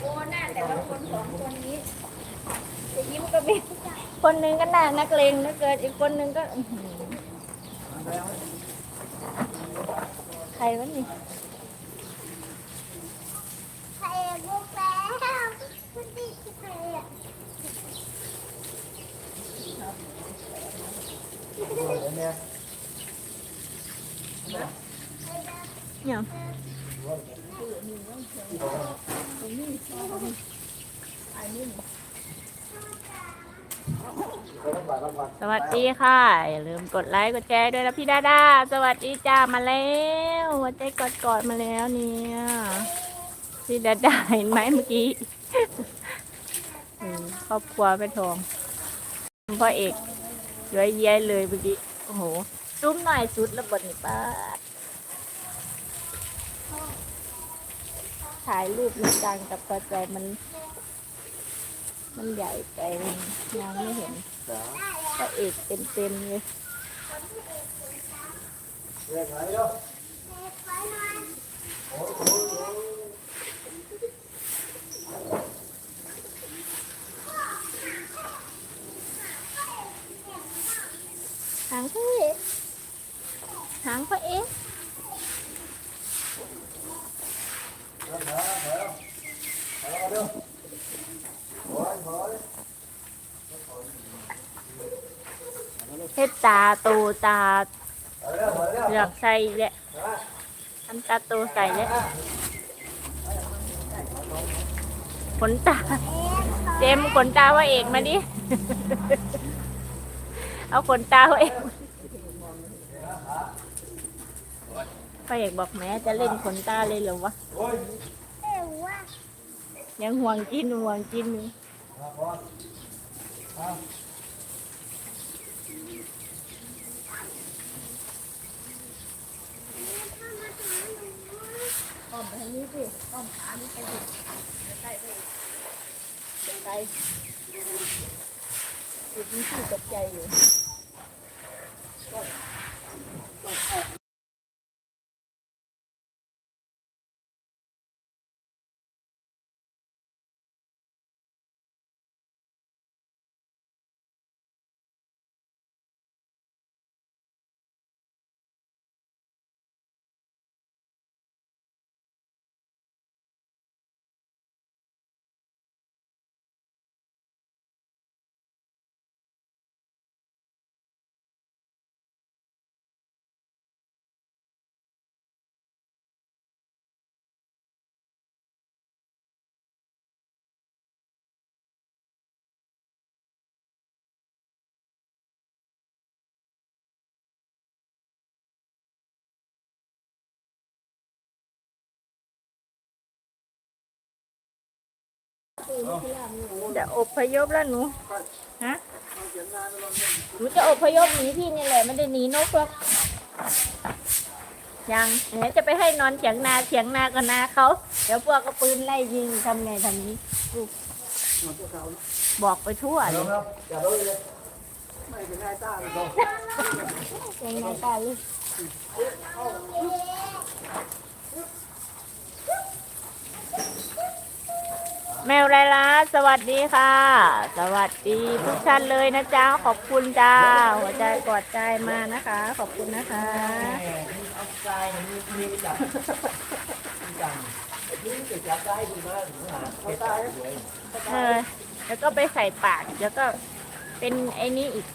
โอ้หน้าแต่ละคนสองคนนี้จะยิ้มก็มีคนหนึ่งก็น้านักเลงเหลือเกินอีกคนหนึ่งก็อื้อหือใครวะนี่ ใครบุกแล้วคุณดิใครอะ เนี่ยสวัสดีค่ะ อย่าลืมกดไลค์กดแชร์ด้วยนะพี่ดาดาสวัสดีจ้ามาแล้วหัวใจกอดกอดๆมาแล้วเนี่ยพี่ดาดาเห็นไหมเมื่อกี้ครอบครัวแม่ทองพ่อเอก ย้อยแย้ยเลยเมื่อกี้โอ้โหซุ้มหน่อยสุดระเบิดนี่ป้าถ่ายรูปมันดังกับกระจายมัน มันใหญ่ไปมันยังไม่เห็นพระเอกเต็มๆเลยหางพระเอกหางพระเอก เฮ็ดตาโตตาเหลือกใส่แหละทำตาโตใส่แหละขนตา เจมขนตาว่าเอกมาดิ เอาขนตาว่าเอก พระเอกบอกแม่จะเล่นขนตาเลยเหรอวะยังห่วงกินห่วงกินอยู่อ้อมไปทางนี้สิอ้อมขานี่ไปสิใกล้ไปไกลจุดนี้ที่ตกใจอยู่ จะอพยพแล้วหนูฮะหนูจะอพยพหนีพี่นี่แหละไม่ได้หนีนกหรอกยังเดี๋ยวจะไปให้นอนเถียงนาเถียงนากับนาเขาเดี๋ยวพวกก็ปืนไล่ยิงทำไงทำนี้ลูกบอกไปทั่วเลยยังไงตาลูก แมวไรล่ะสวัสดีค่ะ สวัสดีทุกท่านเลยนะจ๊ะขอบคุณจ้า หัวใจกอดใจมานะคะ ขอบคุณนะคะเอาใจมีมีจับจังนี่จะจับได้ดีมากหาเขาตายเออแล้วก็ไปใส่ปากแล้วก็เป็นไอ้นี้อีก